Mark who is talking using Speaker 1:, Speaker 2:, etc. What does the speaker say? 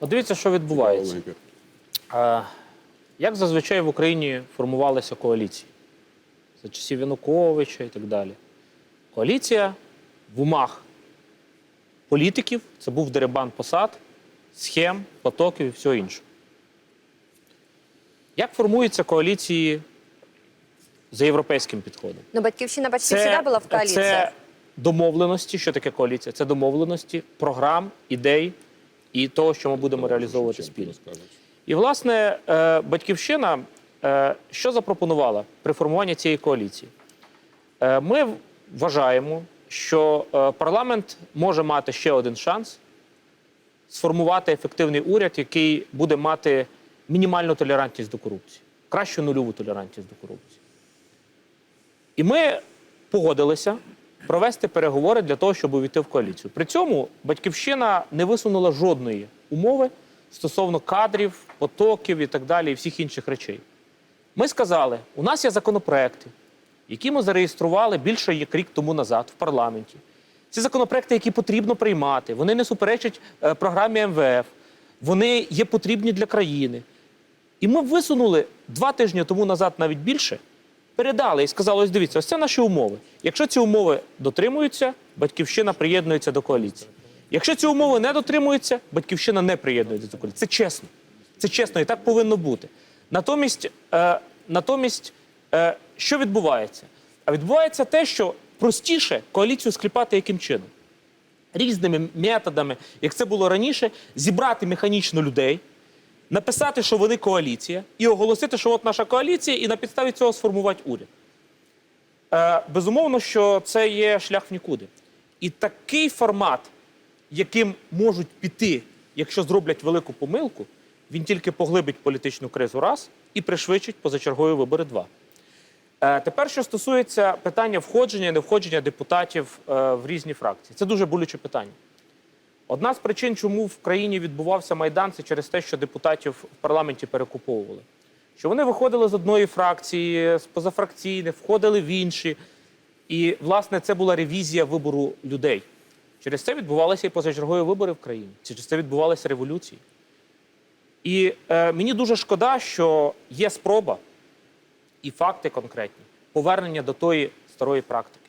Speaker 1: От дивіться, що відбувається. Е, Як зазвичай в Україні формувалися коаліції за часів Януковича і так далі. Коаліція в умах політиків це був дерибан посад, схем, потоків і всього іншого. Як формуються коаліції за європейським підходом?
Speaker 2: Ну, батьківщина всегда була в коалиции.
Speaker 1: Це домовленості. Що таке коаліція? Це домовленості, програм, ідей і того, що ми будемо реалізовувати спільно. І, власне, е, батьківщина е, що запропонувала при формуванні цієї коаліції? Е, Ми вважаємо, що парламент може мати ще один шанс сформувати ефективний уряд, який буде мати мінімальну толерантність до корупції, кращу нульову толерантність до корупції. І ми погодилися провести переговори для того, щоб увійти в коаліцію. При цьому батьківщина не висунула жодної умови стосовно кадрів, потоків і так далі, і всіх інших речей. Ми сказали, у нас є законопроекти, які ми зареєстрували більше як рік тому назад в парламенті. Ці законопроекти, які потрібно приймати, вони не суперечать е, програмі МВФ, вони є потрібні для країни. І ми висунули два тижні тому назад навіть більше, передали і сказали: ось дивіться, ось це наші умови. Якщо ці умови дотримуються, батьківщина приєднується до коаліції. Якщо ці умови не дотримуються, батьківщина не приєднується до коаліції. Це чесно. Це чесно і так повинно бути. Натомість, е, натомість е, що відбувається? А відбувається те, що простіше коаліцію скліпати яким чином? Різними методами, як це було раніше, зібрати механічно людей, написати, що вони коаліція, і оголосити, що от наша коаліція, і на підставі цього сформувати уряд. Е, безумовно, що це є шлях в нікуди. І такий формат, яким можуть піти, якщо зроблять велику помилку, він тільки поглибить політичну кризу раз і пришвидшить позачергові вибори два. Е, Тепер, що стосується питання входження і не входження депутатів е, в різні фракції, це дуже болюче питання. Одна з причин, чому в країні відбувався майдан, це через те, що депутатів в парламенті перекуповували. Що вони виходили з одної фракції, з позафракційних, входили в інші. І, власне, це була ревізія вибору людей. Через це відбувалися і позачергові вибори в країні. Через це відбувалися революції. І е, мені дуже шкода, що є спроба і факти конкретні повернення до тої старої практики.